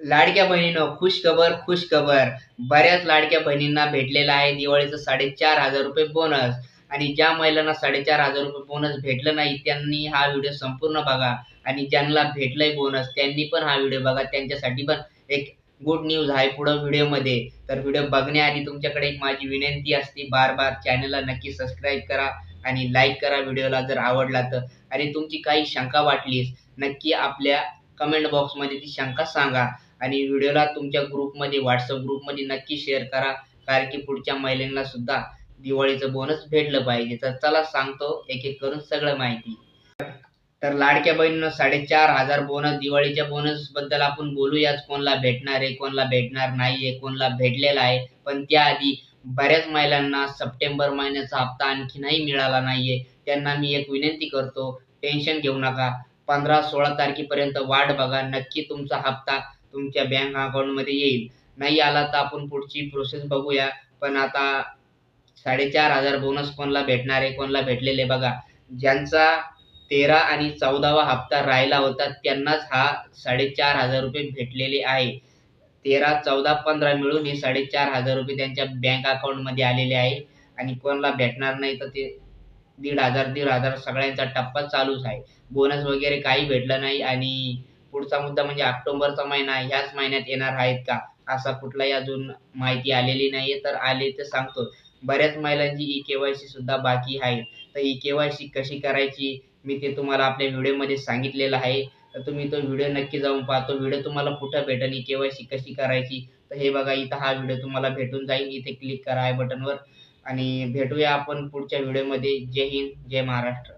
लाडक्या बहिणीनं खुश खबर खुश खबर बऱ्याच लाडक्या बहिणींना भेटलेला आहे. दिवाळीचं साडेचार हजार रुपये बोनस आणि ज्या महिलांना साडेचार हजार रुपये बोनस भेटलं नाही त्यांनी हा व्हिडिओ संपूर्ण बघा. आणि ज्यांना भेटलंय बोनस त्यांनी पण हा व्हिडिओ बघा. त्यांच्यासाठी पण एक गुड न्यूज आहे पुढं व्हिडिओमध्ये तर व्हिडिओ बघण्याआधी तुमच्याकडे एक माझी विनंती असते. बार बार चॅनलला नक्की सबस्क्राईब करा आणि लाईक करा व्हिडिओला जर आवडला तर. आणि तुमची काही शंका वाटलीस नक्की आपल्या कमेंट बॉक्समध्ये ती शंका सांगा. आणि व्हिडिओला तुमच्या ग्रुपमध्ये व्हॉट्सअप ग्रुपमध्ये नक्की शेअर करा. कारण की पुढच्या महिलांना सुद्धा दिवाळीचं बोनस भेटलं पाहिजे. तर चला सांगतो एक एक करून सगळं माहिती. तर लाडक्या बहिणीनं साडेचार हजार बोनस दिवाळीच्या बोनसबद्दल आपण बोलूयाच. कोणला भेटणार आहे कोणला भेटणार नाहीये कोणला भेटलेला आहे. पण त्याआधी बऱ्याच महिलांना सप्टेंबर महिन्याचा हप्ता आणखीनही मिळाला नाहीये. त्यांना मी एक विनंती करतो टेन्शन घेऊ नका. पंधरा सोळा तारखेपर्यंत वाट बघा. नक्की तुमचा हप्ता तुमच्या बँक अकाउंटमध्ये येईल. नाही आला तर आपण पुढची प्रोसेस बघूया. पण आता साडेचार हजार बोनस कोणला भेटणार आहे कोणला भेटलेले बघा. ज्यांचा तेरा आणि चौदावा हप्ता राहिला होता त्यांनाच हा साडेचार हजार रुपये भेटलेले आहे. तेरा चौदा पंधरा मिळून हे साडेचार हजार रुपये त्यांच्या बँक अकाउंटमध्ये आलेले आहे. आणि कोणाला भेटणार नाही तर ते दीड हजार दीड हजार सगळ्यांचा टप्पा चालूच आहे. बोनस वगैरे काही भेटला नाही आणि पुढचा मुद्दा म्हणजे ऑक्टोबरचा महिना ह्याच महिन्यात येणार आहेत का? असा कुठलाही अजून माहिती आलेली नाहीये. तर आले तर सांगतो. बऱ्याच महिलांची ई केवायसी सुद्धा बाकी आहे तर ई केवायसी कशी करायची? मी ते तुम्हाला आपल्या व्हिडिओमध्ये सांगितलेलं आहे. तर तुम्ही तो व्हिडिओ नक्की जाऊन पाहतो. व्हिडिओ तुम्हाला कुठं भेटेल? ई केवायसी कशी करायची? तर हे बघा इथं हा व्हिडिओ तुम्हाला भेटून जाईल. इथे क्लिक करा आय बटनवर. आणि भेटूया आपण पुढच्या व्हिडिओमध्ये. जय हिंद जय महाराष्ट्र.